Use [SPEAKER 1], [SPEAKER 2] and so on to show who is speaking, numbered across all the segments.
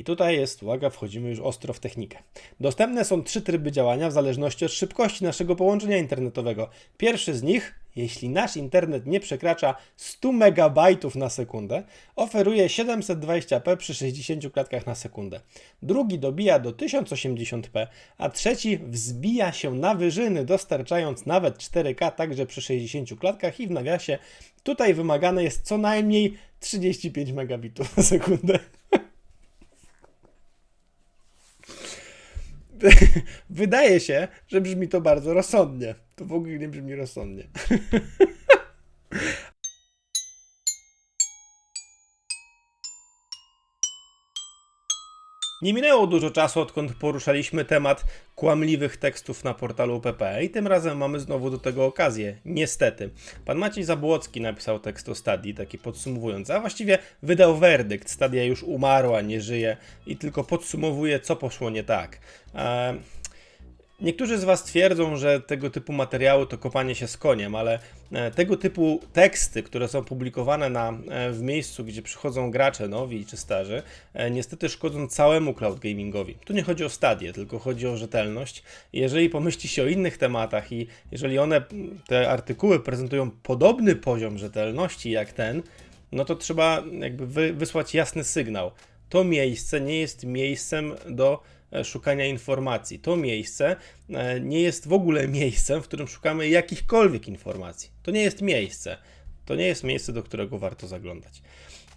[SPEAKER 1] I tutaj jest, uwaga, wchodzimy już ostro w technikę. Dostępne są trzy tryby działania w zależności od szybkości naszego połączenia internetowego. Pierwszy z nich, jeśli nasz internet nie przekracza 100 MB na sekundę, oferuje 720p przy 60 klatkach na sekundę. Drugi dobija do 1080p, a trzeci wzbija się na wyżyny, dostarczając nawet 4K także przy 60 klatkach i w nawiasie tutaj wymagane jest co najmniej 35 megabitów na sekundę. Wydaje się, że brzmi to bardzo rozsądnie. To w ogóle nie brzmi rozsądnie. Nie minęło dużo czasu, odkąd poruszaliśmy temat kłamliwych tekstów na portalu PP i tym razem mamy znowu do tego okazję. Niestety. Pan Maciej Zabłocki napisał tekst o Stadii, taki podsumowujący, a właściwie wydał werdykt. Stadia już umarła, nie żyje i tylko podsumowuje, co poszło nie tak. Eee, Niektórzy z Was twierdzą, że tego typu materiały to kopanie się z koniem, ale e, tego typu teksty, które są publikowane na, e, w miejscu, gdzie przychodzą gracze nowi czy starzy, e, niestety szkodzą całemu cloud gamingowi. Tu nie chodzi o stadię, tylko chodzi o rzetelność. Jeżeli pomyśli się o innych tematach i jeżeli one, te artykuły prezentują podobny poziom rzetelności jak ten, no to trzeba jakby wy, wysłać jasny sygnał. To miejsce nie jest miejscem do szukania informacji. To miejsce e, nie jest w ogóle miejscem, w którym szukamy jakichkolwiek informacji. To nie jest miejsce. To nie jest miejsce, do którego warto zaglądać.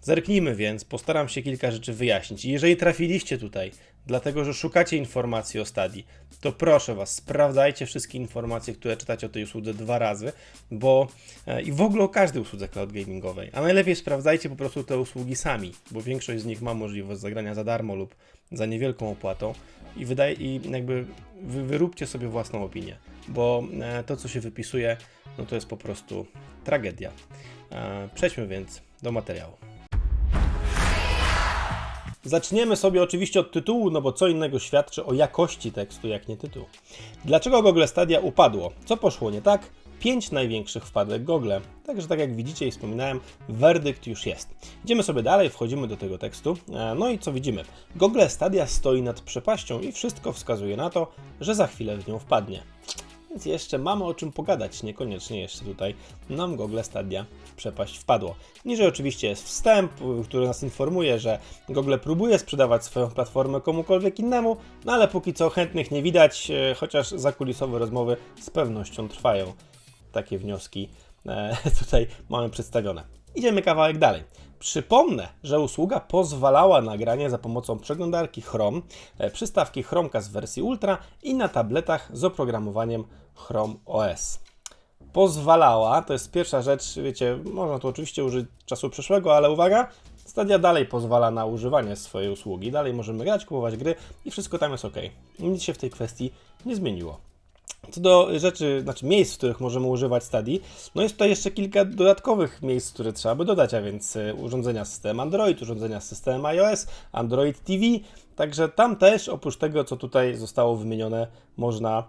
[SPEAKER 1] Zerknijmy więc, postaram się kilka rzeczy wyjaśnić. Jeżeli trafiliście tutaj, dlatego że szukacie informacji o stadii, to proszę Was, sprawdzajcie wszystkie informacje, które czytacie o tej usłudze dwa razy, bo e, i w ogóle o każdej usłudze cloud gamingowej. A najlepiej sprawdzajcie po prostu te usługi sami, bo większość z nich ma możliwość zagrania za darmo lub za niewielką opłatą i wydaje i jakby wy, wyróbcie sobie własną opinię, bo e, to co się wypisuje, no to jest po prostu tragedia. E, Przejdźmy więc do materiału. Zaczniemy sobie oczywiście od tytułu, no bo co innego świadczy o jakości tekstu, jak nie tytuł. Dlaczego Google Stadia upadło? Co poszło nie tak? Pięć największych wpadek Google. Także tak jak widzicie i wspominałem, werdykt już jest. Idziemy sobie dalej, wchodzimy do tego tekstu. E, No i co widzimy? Google Stadia stoi nad przepaścią i wszystko wskazuje na to, że za chwilę w nią wpadnie. Więc jeszcze mamy o czym pogadać, niekoniecznie jeszcze tutaj nam Google Stadia w przepaść wpadło. Niżej oczywiście jest wstęp, który nas informuje, że Google próbuje sprzedawać swoją platformę komukolwiek innemu, no ale póki co chętnych nie widać, e, chociaż zakulisowe rozmowy z pewnością trwają. Takie wnioski e, tutaj mamy przedstawione. Idziemy kawałek dalej. Przypomnę, że usługa pozwalała na granie za pomocą przeglądarki Chrome, e, przystawki Chromecast w wersji Ultra i na tabletach z oprogramowaniem Chrome OS. Pozwalała, to jest pierwsza rzecz, wiecie, można tu oczywiście użyć czasu przeszłego, ale uwaga, Stadia dalej pozwala na używanie swojej usługi, dalej możemy grać, kupować gry i wszystko tam jest ok. Nic się w tej kwestii nie zmieniło. Co do rzeczy, znaczy miejsc, w których możemy używać Stadii, no jest tutaj jeszcze kilka dodatkowych miejsc, które trzeba by dodać, a więc e, urządzenia z systemem Android, urządzenia z systemem iOS, Android TV, także tam też oprócz tego, co tutaj zostało wymienione, można,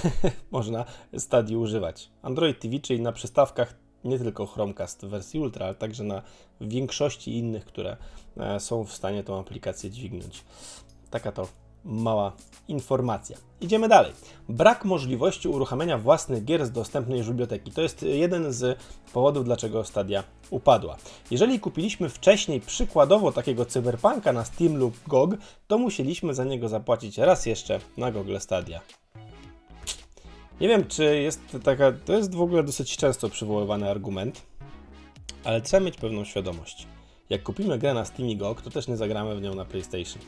[SPEAKER 1] można Stadii używać. Android TV, czyli na przystawkach nie tylko Chromecast w wersji Ultra, ale także na większości innych, które e, są w stanie tą aplikację dźwignąć. Taka to mała informacja. Idziemy dalej. Brak możliwości uruchamiania własnych gier z dostępnej już biblioteki. To jest jeden z powodów, dlaczego Stadia upadła. Jeżeli kupiliśmy wcześniej przykładowo takiego cyberpunka na Steam lub GOG, to musieliśmy za niego zapłacić raz jeszcze na Google Stadia. Nie wiem, czy jest taka. To jest w ogóle dosyć często przywoływany argument, ale trzeba mieć pewną świadomość. Jak kupimy grę na Steam i GOG, to też nie zagramy w nią na PlayStation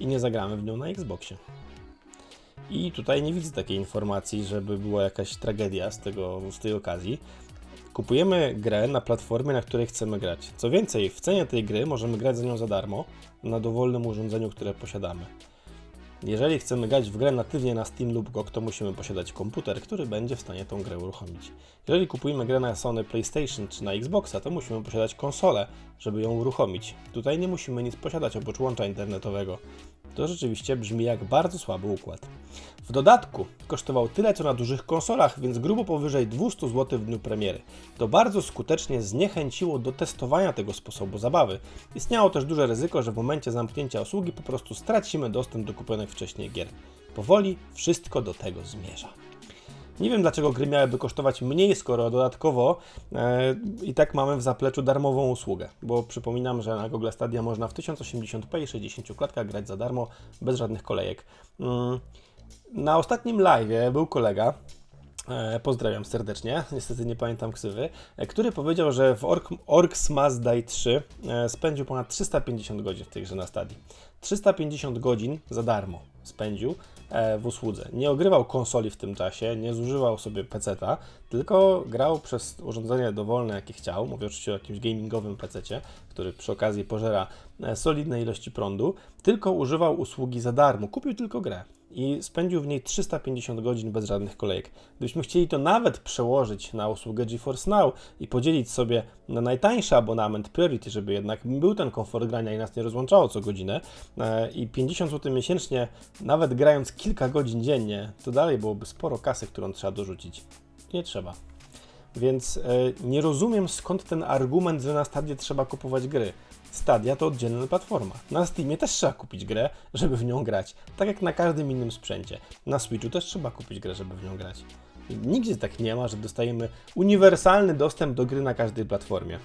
[SPEAKER 1] i nie zagramy w nią na Xboxie. I tutaj nie widzę takiej informacji, żeby była jakaś tragedia z, tego, z tej okazji. Kupujemy grę na platformie, na której chcemy grać. Co więcej, w cenie tej gry możemy grać za nią za darmo na dowolnym urządzeniu, które posiadamy. Jeżeli chcemy grać w grę natywnie na Steam lub GOG, to musimy posiadać komputer, który będzie w stanie tą grę uruchomić. Jeżeli kupujemy grę na Sony PlayStation czy na Xboxa, to musimy posiadać konsolę, żeby ją uruchomić. Tutaj nie musimy nic posiadać oprócz łącza internetowego. To rzeczywiście brzmi jak bardzo słaby układ. W dodatku kosztował tyle co na dużych konsolach, więc grubo powyżej 200 zł w dniu premiery. To bardzo skutecznie zniechęciło do testowania tego sposobu zabawy. Istniało też duże ryzyko, że w momencie zamknięcia usługi po prostu stracimy dostęp do kupionych wcześniej gier. Powoli wszystko do tego zmierza. Nie wiem dlaczego gry miałyby kosztować mniej, skoro dodatkowo e, i tak mamy w zapleczu darmową usługę, bo przypominam, że na Google Stadia można w 1080p i 60 klatkach grać za darmo, bez żadnych kolejek. Mm. Na ostatnim live był kolega, e, pozdrawiam serdecznie, niestety nie pamiętam ksywy, e, który powiedział, że w Ork, Orcs Must Die 3 e, spędził ponad 350 godzin w tej grze na stadii. 350 godzin za darmo spędził e, w usłudze. Nie ogrywał konsoli w tym czasie, nie zużywał sobie peceta, tylko grał przez urządzenie dowolne, jakie chciał. Mówię oczywiście o jakimś gamingowym pececie, który przy okazji pożera e, solidne ilości prądu, tylko używał usługi za darmo. Kupił tylko grę i spędził w niej 350 godzin bez żadnych kolejek. Gdybyśmy chcieli to nawet przełożyć na usługę GeForce Now i podzielić sobie na najtańszy abonament Priority, żeby jednak był ten komfort grania i nas nie rozłączało co godzinę e, i 50 zł miesięcznie, nawet grając kilka godzin dziennie, to dalej byłoby sporo kasy, którą trzeba dorzucić. Nie trzeba. Więc e, nie rozumiem skąd ten argument, że na stadie trzeba kupować gry. Stadia to oddzielna platforma. Na Steamie też trzeba kupić grę, żeby w nią grać. Tak jak na każdym innym sprzęcie. Na Switchu też trzeba kupić grę, żeby w nią grać. Nigdzie tak nie ma, że dostajemy uniwersalny dostęp do gry na każdej platformie.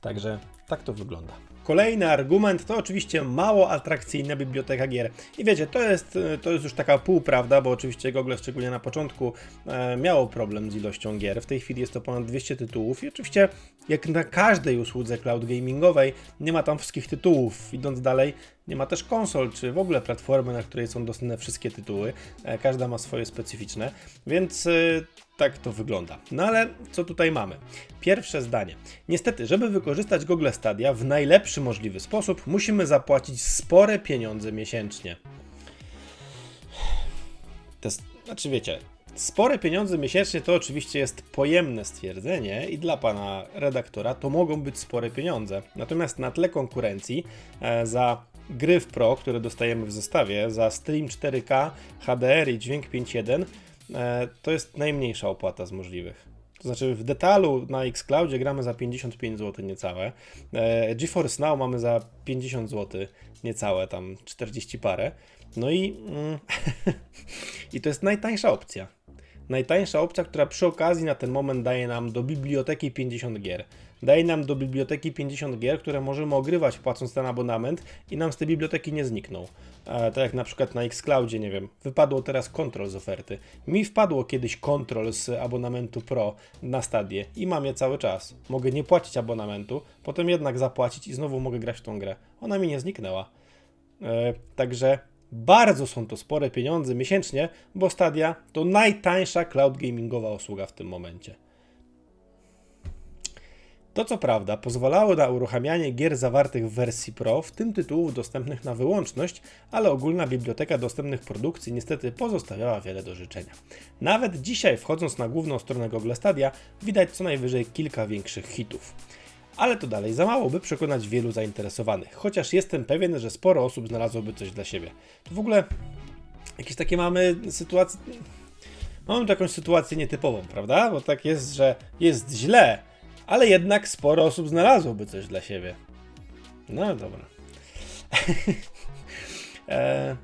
[SPEAKER 1] Także tak to wygląda. Kolejny argument to oczywiście mało atrakcyjna biblioteka gier. I wiecie, to jest, to jest już taka półprawda, bo oczywiście Google szczególnie na początku e, miało problem z ilością gier. W tej chwili jest to ponad 200 tytułów i oczywiście jak na każdej usłudze cloud gamingowej nie ma tam wszystkich tytułów. Idąc dalej, nie ma też konsol, czy w ogóle platformy, na której są dostępne wszystkie tytuły. E, każda ma swoje specyficzne, więc e, tak to wygląda. No ale co tutaj mamy? Pierwsze zdanie. Niestety, żeby wykorzystać Google Stadia w najlepszy możliwy sposób, musimy zapłacić spore pieniądze miesięcznie. To jest, znaczy wiecie, spore pieniądze miesięcznie to oczywiście jest pojemne stwierdzenie i dla pana redaktora to mogą być spore pieniądze. Natomiast na tle konkurencji e, za gry w Pro, które dostajemy w zestawie, za stream 4K, HDR i dźwięk 5.1 e, to jest najmniejsza opłata z możliwych. To znaczy w detalu na Xcloudzie gramy za 55 zł niecałe. E, GeForce Now mamy za 50 zł niecałe, tam 40 parę. No i, mm, i to jest najtańsza opcja. Najtańsza opcja, która przy okazji na ten moment daje nam do biblioteki 50 gier. Daje nam do biblioteki 50 gier, które możemy ogrywać płacąc ten abonament i nam z tej biblioteki nie znikną. E, tak jak na przykład na Xcloudzie, nie wiem, wypadło teraz Control z oferty. Mi wpadło kiedyś Control z abonamentu Pro na stadię i mam je cały czas. Mogę nie płacić abonamentu, potem jednak zapłacić i znowu mogę grać w tą grę. Ona mi nie zniknęła. E, także bardzo są to spore pieniądze miesięcznie, bo Stadia to najtańsza cloud gamingowa usługa w tym momencie. To co prawda pozwalało na uruchamianie gier zawartych w wersji Pro, w tym tytułów dostępnych na wyłączność, ale ogólna biblioteka dostępnych produkcji niestety pozostawiała wiele do życzenia. Nawet dzisiaj wchodząc na główną stronę Google Stadia widać co najwyżej kilka większych hitów. Ale to dalej za mało, by przekonać wielu zainteresowanych, chociaż jestem pewien, że sporo osób znalazłoby coś dla siebie. To w ogóle jakieś takie mamy sytuacje. Mamy jakąś sytuację nietypową, prawda? Bo tak jest, że jest źle, ale jednak sporo osób znalazłoby coś dla siebie. No dobra. e,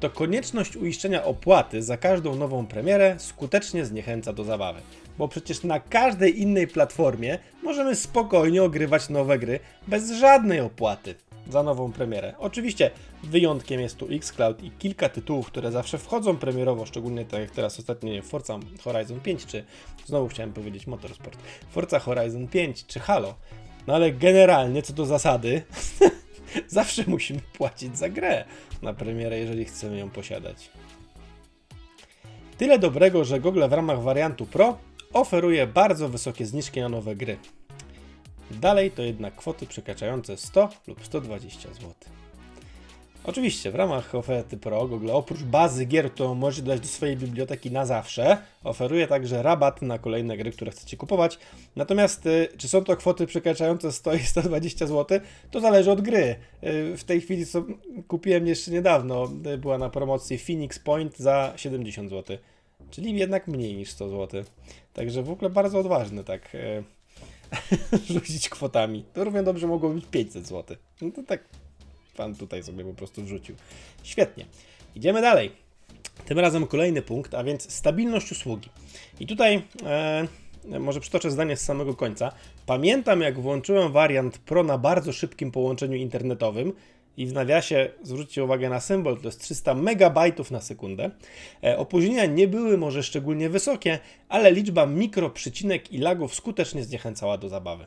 [SPEAKER 1] to konieczność uiszczenia opłaty za każdą nową premierę skutecznie zniechęca do zabawy. Bo przecież na każdej innej platformie możemy spokojnie ogrywać nowe gry bez żadnej opłaty za nową premierę. Oczywiście wyjątkiem jest tu Xcloud i kilka tytułów, które zawsze wchodzą premierowo, szczególnie tak jak teraz ostatnio Forza Horizon 5 czy znowu chciałem powiedzieć Motorsport, Forza Horizon 5 czy Halo. No ale generalnie co do zasady zawsze musimy płacić za grę na premierę, jeżeli chcemy ją posiadać. Tyle dobrego, że Google w ramach wariantu Pro oferuje bardzo wysokie zniżki na nowe gry. Dalej to jednak kwoty przekraczające 100 lub 120 zł. Oczywiście, w ramach oferty Pro Google oprócz bazy gier, którą możecie dodać do swojej biblioteki na zawsze, oferuje także rabat na kolejne gry, które chcecie kupować. Natomiast y, czy są to kwoty przekraczające 100 i 120 zł, to zależy od gry. Y, w tej chwili co kupiłem jeszcze niedawno, y, była na promocji Phoenix Point za 70 zł, czyli jednak mniej niż 100 zł. Także w ogóle bardzo odważne tak y, rzucić kwotami. To równie dobrze mogło być 500 zł. No to tak pan tutaj sobie po prostu wrzucił. Świetnie. Idziemy dalej. Tym razem kolejny punkt, a więc stabilność usługi. I tutaj e, może przytoczę zdanie z samego końca. Pamiętam, jak włączyłem wariant Pro na bardzo szybkim połączeniu internetowym i w nawiasie zwróćcie uwagę na symbol, to jest 300 MB na sekundę. E, opóźnienia nie były może szczególnie wysokie, ale liczba mikroprzycinek i lagów skutecznie zniechęcała do zabawy.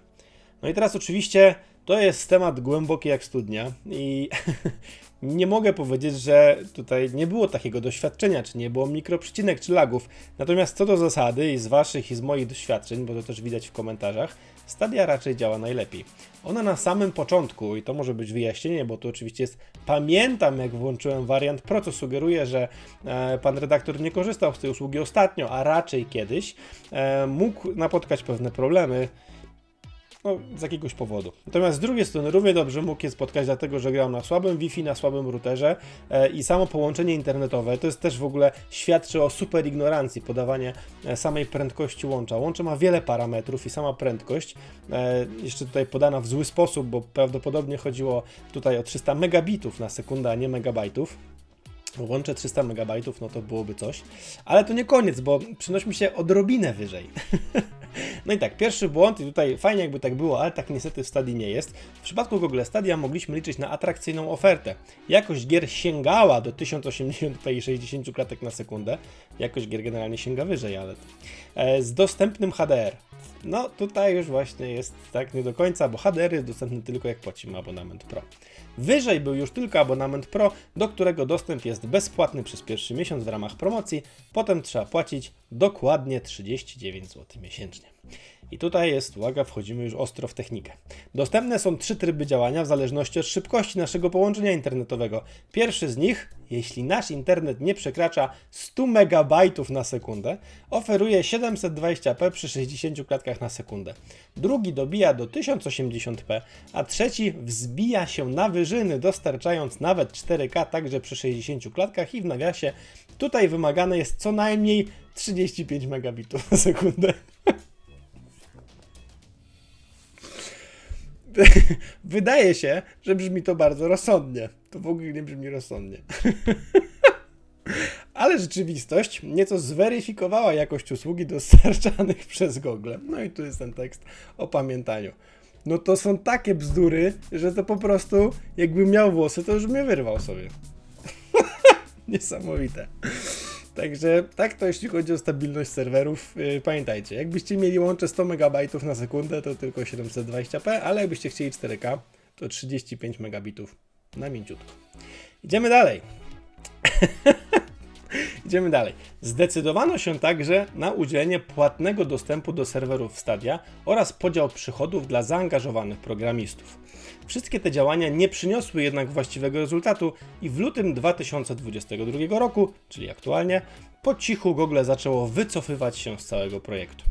[SPEAKER 1] No i teraz oczywiście to jest temat głęboki jak studnia i nie mogę powiedzieć, że tutaj nie było takiego doświadczenia, czy nie było mikroprzycinek, czy lagów. Natomiast co do zasady i z waszych i z moich doświadczeń, bo to też widać w komentarzach, Stadia raczej działa najlepiej. Ona na samym początku, i to może być wyjaśnienie, bo to oczywiście jest, pamiętam jak włączyłem wariant Pro, co sugeruje, że e, pan redaktor nie korzystał z tej usługi ostatnio, a raczej kiedyś, e, mógł napotkać pewne problemy, no, z jakiegoś powodu. Natomiast z drugiej strony równie dobrze mógł je spotkać dlatego, że grał na słabym Wi-Fi, na słabym routerze e, i samo połączenie internetowe to jest też w ogóle świadczy o super ignorancji podawanie samej prędkości łącza. Łącze ma wiele parametrów i sama prędkość e, jeszcze tutaj podana w zły sposób, bo prawdopodobnie chodziło tutaj o 300 megabitów na sekundę, a nie megabajtów. Łącze 300 MB, no to byłoby coś. Ale to nie koniec, bo przynośmy się odrobinę wyżej. No i tak, pierwszy błąd, i tutaj fajnie jakby tak było, ale tak niestety w Stadii nie jest. W przypadku Google Stadia mogliśmy liczyć na atrakcyjną ofertę. Jakość gier sięgała do 1080p i 60 klatek na sekundę. Jakość gier generalnie sięga wyżej, ale z dostępnym HDR. No tutaj już właśnie jest tak nie do końca, bo HDR jest dostępny tylko jak płacimy abonament Pro. Wyżej był już tylko abonament Pro, do którego dostęp jest bezpłatny przez pierwszy miesiąc w ramach promocji, potem trzeba płacić dokładnie 39 zł miesięcznie. I tutaj jest, uwaga, wchodzimy już ostro w technikę. Dostępne są trzy tryby działania w zależności od szybkości naszego połączenia internetowego. Pierwszy z nich, jeśli nasz internet nie przekracza 100 MB na sekundę, oferuje 720p przy 60 klatkach na sekundę. Drugi dobija do 1080p, a trzeci wzbija się na wyżyny, dostarczając nawet 4K także przy 60 klatkach i w nawiasie tutaj wymagane jest co najmniej 35 megabitów na sekundę. Wydaje się, że brzmi to bardzo rozsądnie. To w ogóle nie brzmi rozsądnie. Ale rzeczywistość nieco zweryfikowała jakość usługi dostarczanych przez Google. No i tu jest ten tekst o pamiętaniu. No to są takie bzdury, że to po prostu, jakbym miał włosy, to już mnie wyrwał sobie. Niesamowite. Także tak to jeśli chodzi o stabilność serwerów. Yy, pamiętajcie, jakbyście mieli łącze 100 MB na sekundę, to tylko 720p, ale jakbyście chcieli 4K, to 35 megabitów na mięciutko. Idziemy dalej. Idziemy dalej. Zdecydowano się także na udzielenie płatnego dostępu do serwerów Stadia oraz podział przychodów dla zaangażowanych programistów. Wszystkie te działania nie przyniosły jednak właściwego rezultatu i w lutym 2022 roku, czyli aktualnie, po cichu Google zaczęło wycofywać się z całego projektu.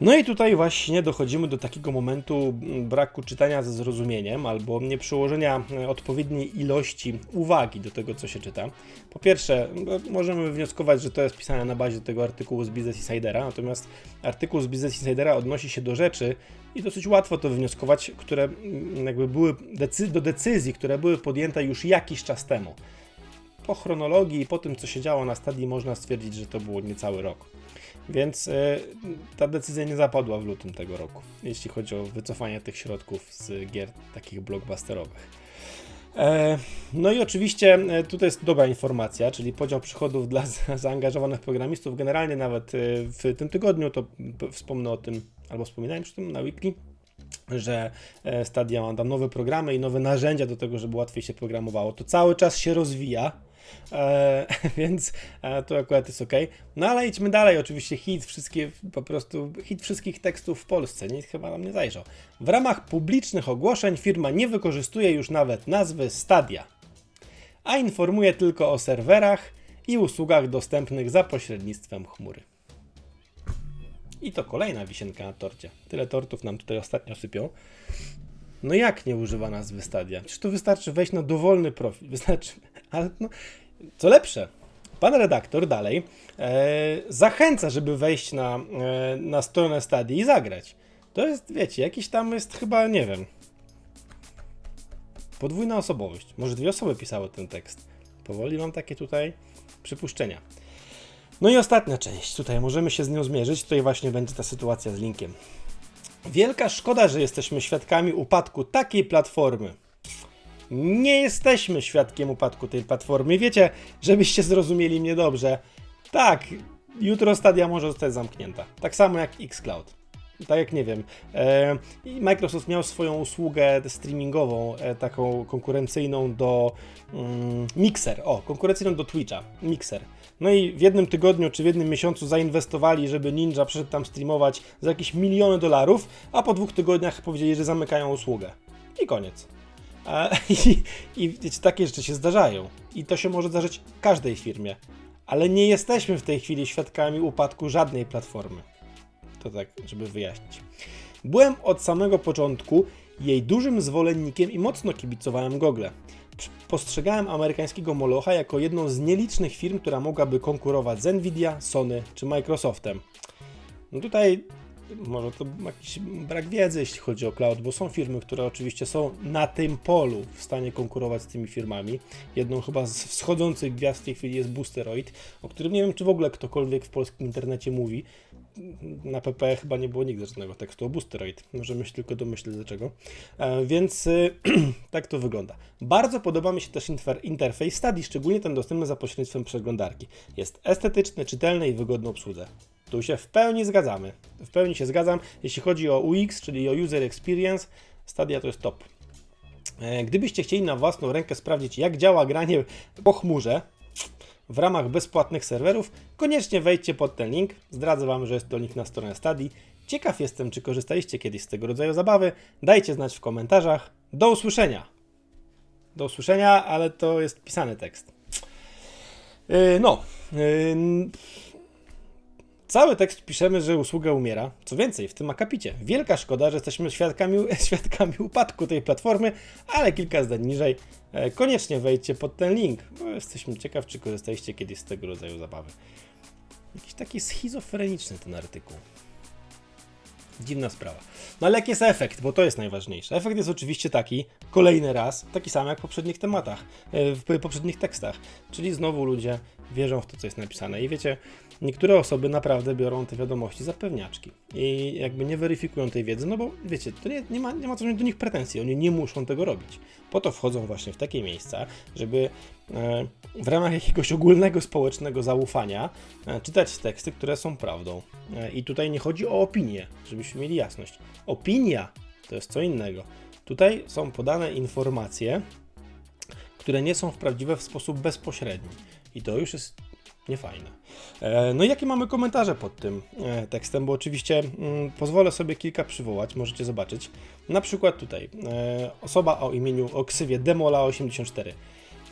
[SPEAKER 1] No i tutaj właśnie dochodzimy do takiego momentu braku czytania ze zrozumieniem albo nieprzyłożenia e, odpowiedniej ilości uwagi do tego, co się czyta. Po pierwsze, no, możemy wnioskować, że to jest pisane na bazie tego artykułu z Business Insidera, natomiast artykuł z Business Insidera odnosi się do rzeczy i dosyć łatwo to wywnioskować, które jakby były decy do decyzji, które były podjęte już jakiś czas temu. Po chronologii i po tym, co się działo na stadii, można stwierdzić, że to było niecały rok. Więc y, ta decyzja nie zapadła w lutym tego roku, jeśli chodzi o wycofanie tych środków z gier takich blockbusterowych. E, no i oczywiście e, tutaj jest dobra informacja, czyli podział przychodów dla zaangażowanych programistów. Generalnie nawet e, w tym tygodniu to wspomnę o tym, albo wspominałem przy tym na wiki, że Stadia ma nowe programy i nowe narzędzia do tego, żeby łatwiej się programowało. To cały czas się rozwija, e, więc e, to akurat jest ok. No ale idźmy dalej, oczywiście hit, wszystkie, po prostu hit wszystkich tekstów w Polsce, nikt chyba nam nie zajrzał. W ramach publicznych ogłoszeń firma nie wykorzystuje już nawet nazwy Stadia. a informuje tylko o serwerach i usługach dostępnych za pośrednictwem chmury. I to kolejna wisienka na torcie. Tyle tortów nam tutaj ostatnio sypią. No jak nie używa nazwy Stadia? Czy to wystarczy wejść na dowolny profil? Wystarczy, ale no, co lepsze, pan redaktor dalej e, zachęca, żeby wejść na, e, na stronę Stadii i zagrać. To jest, wiecie, jakiś tam jest chyba, nie wiem, podwójna osobowość. Może dwie osoby pisały ten tekst. Powoli mam takie tutaj przypuszczenia. No i ostatnia część. Tutaj możemy się z nią zmierzyć. Tutaj właśnie będzie ta sytuacja z linkiem. Wielka szkoda, że jesteśmy świadkami upadku takiej platformy. Nie jesteśmy świadkiem upadku tej platformy. Wiecie, żebyście zrozumieli mnie dobrze. Tak, jutro stadia może zostać zamknięta. Tak samo jak Xcloud. Tak jak nie wiem. E, Microsoft miał swoją usługę streamingową, e, taką konkurencyjną do mm, Mixer. O, konkurencyjną do Twitcha. Mixer. No i w jednym tygodniu czy w jednym miesiącu zainwestowali, żeby Ninja przyszedł tam streamować za jakieś miliony dolarów, a po dwóch tygodniach powiedzieli, że zamykają usługę. I koniec. I, I takie rzeczy się zdarzają. I to się może zdarzyć każdej firmie. Ale nie jesteśmy w tej chwili świadkami upadku żadnej platformy. To tak, żeby wyjaśnić. Byłem od samego początku jej dużym zwolennikiem i mocno kibicowałem Google. Postrzegałem amerykańskiego Molocha jako jedną z nielicznych firm, która mogłaby konkurować z Nvidia, Sony czy Microsoftem. No tutaj może to jakiś brak wiedzy, jeśli chodzi o cloud, bo są firmy, które oczywiście są na tym polu w stanie konkurować z tymi firmami. Jedną chyba z wschodzących gwiazd w tej chwili jest Boosteroid, o którym nie wiem, czy w ogóle ktokolwiek w polskim internecie mówi. Na PP chyba nie było nigdy żadnego tekstu o Boosteroid. Możemy się tylko domyśleć dlaczego. E, więc tak to wygląda. Bardzo podoba mi się też interfejs Stadi, szczególnie ten dostępny za pośrednictwem przeglądarki. Jest estetyczny, czytelny i wygodny obsłudze. Tu się w pełni zgadzamy. W pełni się zgadzam. Jeśli chodzi o UX, czyli o User Experience, Stadia to jest top. E, gdybyście chcieli na własną rękę sprawdzić, jak działa granie po chmurze w ramach bezpłatnych serwerów, koniecznie wejdźcie pod ten link. Zdradzę Wam, że jest to link na stronę Stadii. Ciekaw jestem, czy korzystaliście kiedyś z tego rodzaju zabawy. Dajcie znać w komentarzach. Do usłyszenia. Do usłyszenia, ale to jest pisany tekst. Yy, no. Yy, Cały tekst piszemy, że usługa umiera. Co więcej, w tym akapicie. Wielka szkoda, że jesteśmy świadkami, świadkami upadku tej platformy, ale kilka zdań niżej. E, koniecznie wejdźcie pod ten link, bo jesteśmy ciekaw, czy korzystaliście kiedyś z tego rodzaju zabawy. Jakiś taki schizofreniczny ten artykuł. Dziwna sprawa. No ale jaki jest efekt? Bo to jest najważniejsze. Efekt jest oczywiście taki, kolejny raz, taki sam jak w poprzednich tematach, e, w poprzednich tekstach. Czyli znowu ludzie wierzą w to, co jest napisane. I wiecie, niektóre osoby naprawdę biorą te wiadomości za pewniaczki i jakby nie weryfikują tej wiedzy, no bo wiecie, to nie, nie, ma, nie ma co do nich pretensji, oni nie muszą tego robić. Po to wchodzą właśnie w takie miejsca, żeby w ramach jakiegoś ogólnego społecznego zaufania e, czytać teksty, które są prawdą. E, I tutaj nie chodzi o opinię, żebyśmy mieli jasność. Opinia to jest co innego. Tutaj są podane informacje, które nie są prawdziwe w sposób bezpośredni. I to już jest niefajne. E, no i jakie mamy komentarze pod tym e, tekstem, bo oczywiście mm, pozwolę sobie kilka przywołać, możecie zobaczyć. Na przykład tutaj e, osoba o imieniu, o ksywie Demola84.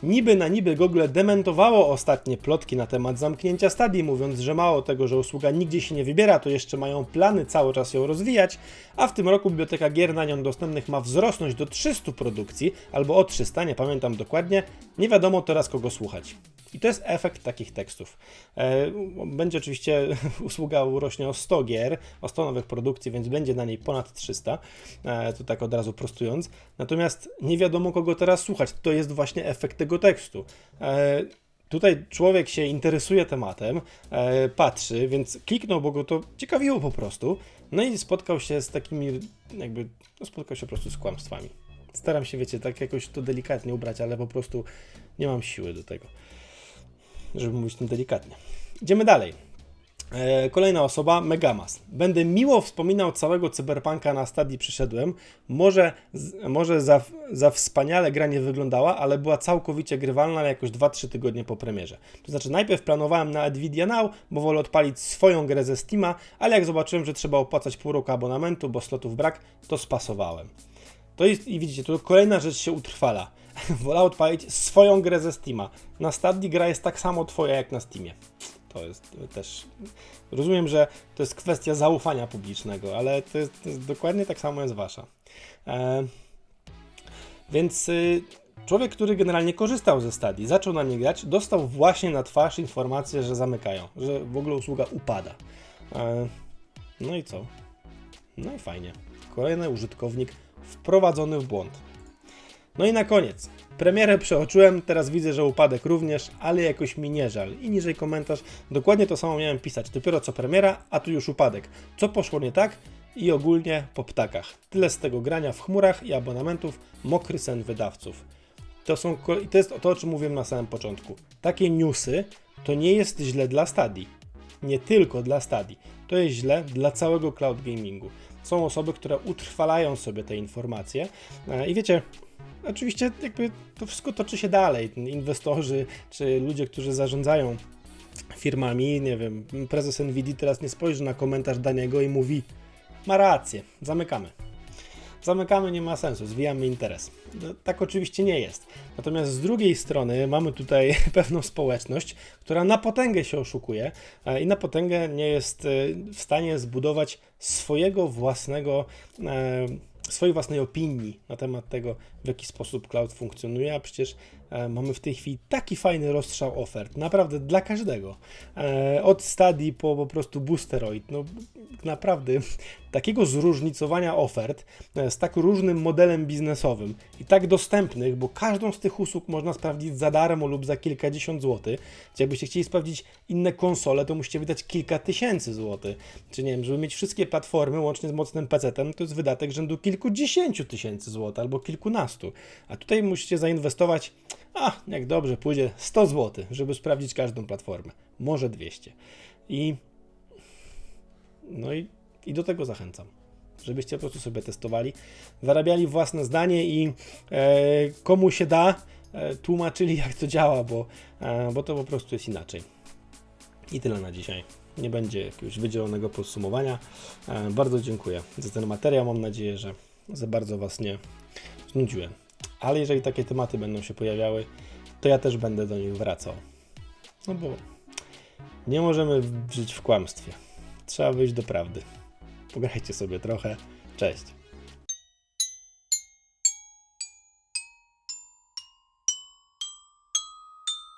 [SPEAKER 1] Niby na niby Google dementowało ostatnie plotki na temat zamknięcia stadii, mówiąc, że mało tego, że usługa nigdzie się nie wybiera, to jeszcze mają plany cały czas ją rozwijać, a w tym roku biblioteka gier na nią dostępnych ma wzrosnąć do 300 produkcji, albo o 300, nie pamiętam dokładnie, nie wiadomo teraz kogo słuchać. I to jest efekt takich tekstów. E, będzie oczywiście usługa urośnie o 100 gier, o 100 nowych produkcji, więc będzie na niej ponad 300, e, to tak od razu prostując. Natomiast nie wiadomo kogo teraz słuchać. To jest właśnie efekt tego tekstu. E, tutaj człowiek się interesuje tematem, patrzy, więc kliknął, bo go to ciekawiło po prostu. No i spotkał się z takimi, jakby, no spotkał się po prostu z kłamstwami. Staram się, wiecie, tak jakoś to delikatnie ubrać, ale po prostu nie mam siły do tego żeby mówić tym delikatnie. Idziemy dalej. E, kolejna osoba, Megamas. Będę miło wspominał całego cyberpunka na stadii przyszedłem. Może, może za, za wspaniale gra nie wyglądała, ale była całkowicie grywalna jakoś 2-3 tygodnie po premierze. To znaczy najpierw planowałem na Nvidia Now, bo wolę odpalić swoją grę ze Steama, ale jak zobaczyłem, że trzeba opłacać pół roku abonamentu, bo slotów brak, to spasowałem. To jest, i widzicie, tu kolejna rzecz się utrwala. wolała odpalić swoją grę ze Steama. Na Stadii gra jest tak samo twoja jak na Steamie. To jest też. Rozumiem, że to jest kwestia zaufania publicznego, ale to jest, to jest dokładnie tak samo jest wasza. E, więc y, człowiek, który generalnie korzystał ze Stadii, zaczął na nie grać, dostał właśnie na twarz informację, że zamykają, że w ogóle usługa upada. E, no i co? No i fajnie. Kolejny użytkownik wprowadzony w błąd. No i na koniec. Premierę przeoczyłem, teraz widzę, że upadek również, ale jakoś mi nie żal. I niżej komentarz. Dokładnie to samo miałem pisać. Dopiero co premiera, a tu już upadek. Co poszło nie tak? I ogólnie po ptakach. Tyle z tego grania w chmurach i abonamentów. Mokry sen wydawców. To, są, i to jest to, o czym mówiłem na samym początku. Takie newsy to nie jest źle dla Stadii. Nie tylko dla Stadii. To jest źle dla całego cloud gamingu. Są osoby, które utrwalają sobie te informacje. E, I wiecie, oczywiście jakby to wszystko toczy się dalej. Inwestorzy czy ludzie, którzy zarządzają firmami, nie wiem, prezes Nvidia teraz nie spojrzy na komentarz Daniego i mówi ma rację, zamykamy. Zamykamy, nie ma sensu, zwijamy interes. No, tak oczywiście nie jest. Natomiast z drugiej strony mamy tutaj pewną społeczność, która na potęgę się oszukuje e, i na potęgę nie jest e, w stanie zbudować swojego własnego, e, swojej własnej opinii na temat tego, w jaki sposób cloud funkcjonuje, a przecież mamy w tej chwili taki fajny rozstrzał ofert, naprawdę dla każdego. E, Od Stadii po po prostu Boosteroid, no naprawdę takiego zróżnicowania ofert e, z tak różnym modelem biznesowym i tak dostępnych, bo każdą z tych usług można sprawdzić za darmo lub za kilkadziesiąt złotych. Czy jakbyście chcieli sprawdzić inne konsole, to musicie wydać kilka tysięcy złotych. Czy nie wiem, żeby mieć wszystkie platformy łącznie z mocnym PC-tem, to jest wydatek rzędu kilkudziesięciu tysięcy złotych albo kilkunastu. A tutaj musicie zainwestować, a jak dobrze pójdzie, 100 zł, żeby sprawdzić każdą platformę. Może 200. I no i, i do tego zachęcam. Żebyście po prostu sobie testowali, wyrabiali własne zdanie i e, komu się da, e, tłumaczyli jak to działa, bo, e, bo to po prostu jest inaczej. I tyle na dzisiaj. Nie będzie jakiegoś wydzielonego podsumowania. E, bardzo dziękuję za ten materiał. Mam nadzieję, że za bardzo Was nie znudziłem. Ale jeżeli takie tematy będą się pojawiały, to ja też będę do nich wracał. No bo nie możemy żyć w kłamstwie. Trzeba wyjść do prawdy. Pograjcie sobie trochę. Cześć.